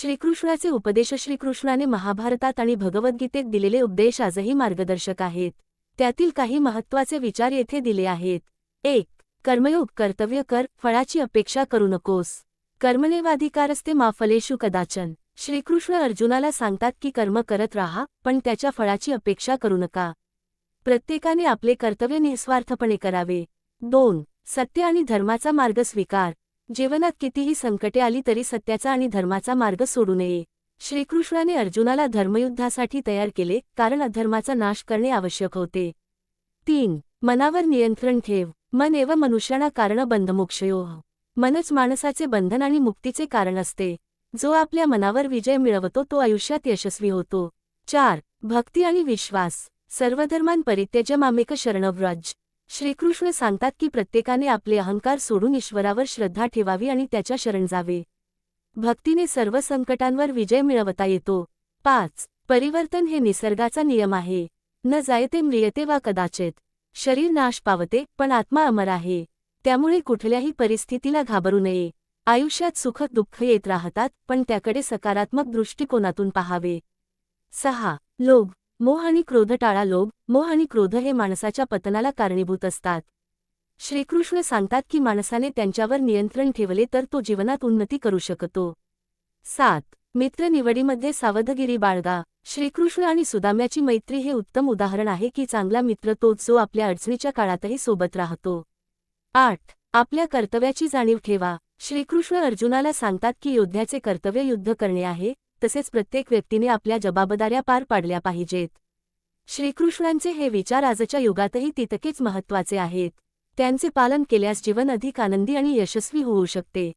श्रीकृष्णाचे उपदेश श्रीकृष्णाने महाभारतात आणि भगवद्गीतेत दिलेले उपदेश आजही मार्गदर्शक आहेत. त्यातील काही महत्त्वाचे विचार येथे दिले आहेत. एक कर्मयोग कर्तव्य कर फळाची अपेक्षा करू नकोस. कर्मनेवाधिकारस्ते माफलेषु कदाचन. श्रीकृष्ण अर्जुनाला सांगतात की कर्म करत राहा पण त्याच्या फळाची अपेक्षा करू नका. प्रत्येकाने आपले कर्तव्य निस्वार्थपणे करावे. दोन सत्य आणि धर्माचा मार्ग स्वीकार. जीवनात कितीही संकटे आली तरी सत्याचा आणि धर्माचा मार्ग सोडू नये. श्रीकृष्णाने अर्जुनाला धर्मयुद्धासाठी तयार केले कारण अधर्माचा नाश करणे आवश्यक होते. तीन मनावर नियंत्रण ठेव. मन एव मनुष्याना कारण बंधमोक्षयो. मनच माणसाचे बंधन आणि मुक्तीचे कारण असते. जो आपल्या मनावर विजय मिळवतो तो आयुष्यात यशस्वी होतो. चार भक्ती आणि विश्वास. सर्वधर्मान परित्यज मामेक शरणव्रज. श्रीकृष्ण सांगतात की प्रत्येकाने आपले अहंकार सोडून ईश्वरावर श्रद्धा ठेवावी आणि त्याच्या शरण जावे. भक्तीने सर्व संकटांवर विजय मिळवता येतो. पाच परिवर्तन हे निसर्गाचा नियम आहे. न जायते म्रियते वा कदाचित. शरीर नाश पावते पण आत्मा अमर आहे. त्यामुळे कुठल्याही परिस्थितीला घाबरू नये. आयुष्यात सुख दुःख येत राहतात पण त्याकडे सकारात्मक दृष्टिकोनातून पहावे. सहा लोभ. मोह आणि क्रोध टाळा लोभ. मोह आणि क्रोध हे माणसाच्या पतनाला कारणीभूत असतात. श्रीकृष्ण सांगतात की माणसाने त्यांच्यावर नियंत्रण ठेवले तर तो जीवनात उन्नती करू शकतो. सात. मित्र निवडीमध्ये सावधगिरी बाळगा. श्रीकृष्ण आणि सुदाम्याची मैत्री हे उत्तम उदाहरण आहे की चांगला मित्र तोच जो आपल्या अडचणीच्या काळातही सोबत राहतो. आठ. आपल्या कर्तव्याची जाणीव ठेवा. श्रीकृष्ण अर्जुनाला सांगतात की योद्ध्याचे कर्तव्य युद्ध करणे आहे. तसेच प्रत्येक व्यक्तीने आपल्या जबाबदाऱ्या पार पाडल्या पाहिजेत. श्रीकृष्णांचे हे विचार आजच्या युगातही तितकेच महत्त्वाचे आहेत. त्यांचे पालन केल्यास जीवन अधिक आनंदी आणि यशस्वी होऊ शकते.